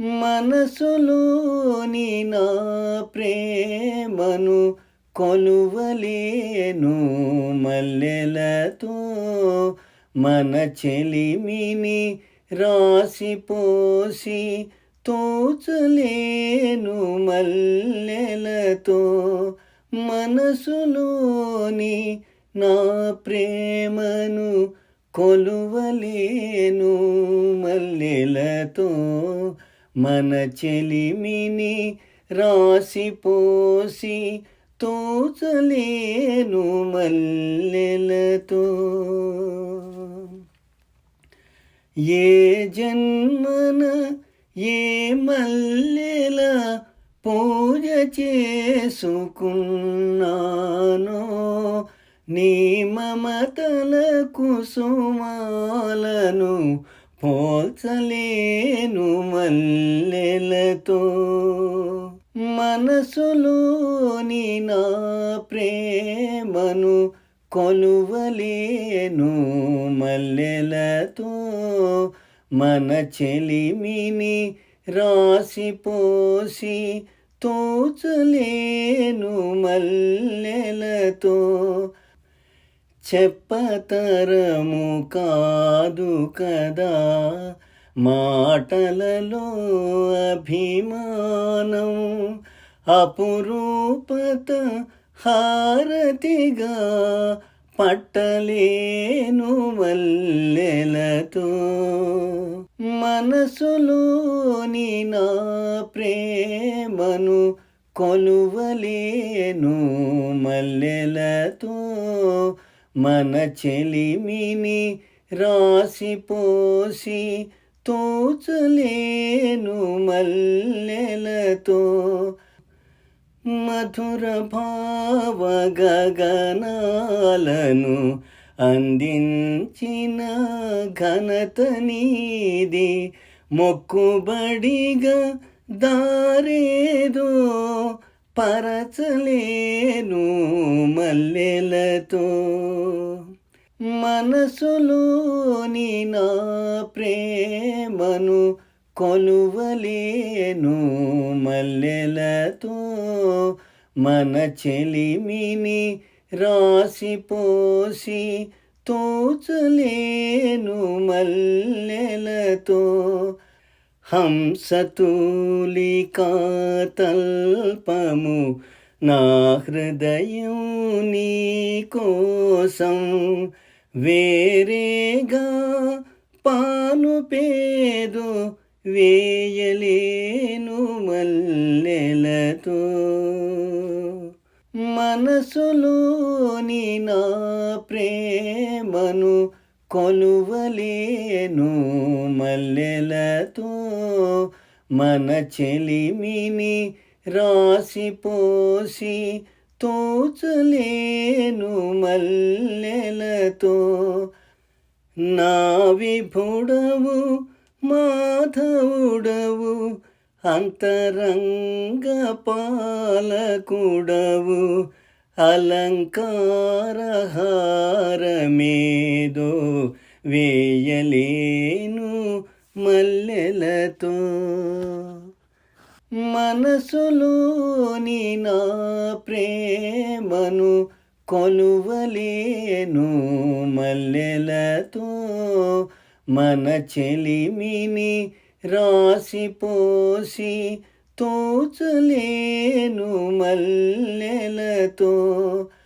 మనసులోని నా ప్రేమను కొలువలేను మల్లెలతో. మన చెలిమిని రాసిపోసి తోచలేను మల్లెలతో. మనసులోని నా ప్రేమను కొలువలేను మల్లెలతో. మన చెలిమిని రాసిపోసి తోచలేను మల్లెలతో. ఏ జన్మన ఏ మల్లెల పూజ చేసుకున్నానో నీ మమతల కుసుమాలను పోల్చలేను మల్లెలతో. మనసులోని నా ప్రేమను కొలువలేను మల్లెలతో. మన చెలిమిని రాసిపోసి తోచలేను మల్లెలతో. చెప్పతరము కాదు కదా మాటలలో అభిమానం అపురూపత హారతిగా పట్టలేను మల్లెలతో మనసులోని నా ప్రేమను కొలువలేను మల్లెలతో. మన చెలిమిని రాసిపోసి తోచలేను మల్లెలతో. మధుర భావ గగనాలను అందించిన ఘనత నీది. మొక్కుబడిగా దారేదో పరచలేను మల్లెలతో. మనసులోని నా ప్రేమను కొలువలేను మల్లెలతో. మన చెలిమిని రాసిపోసి తోచలేను మల్లెలతో. హంసతూలికా తల్పము నా హృదయం నీ కోసం వేరేగా పాను పేదు వేయలేను మల్లెలతో. మనసులోని నా ప్రేమను కొలువలేను మల్లెలతో. మన చెలిమిని రాసిపోసి తోచలేను మల్లెలతో. నా విభుడవు మాధవుడవు అంతరంగ పాలకుడవు. అలంకారహారమేదో వేయలేను మల్లెలతో. మనసులోని నా ప్రేమను కొలువలేను మల్లెలతో. మన చెలిమిని రాసిపోసి తోచలేను మల్లెలతో.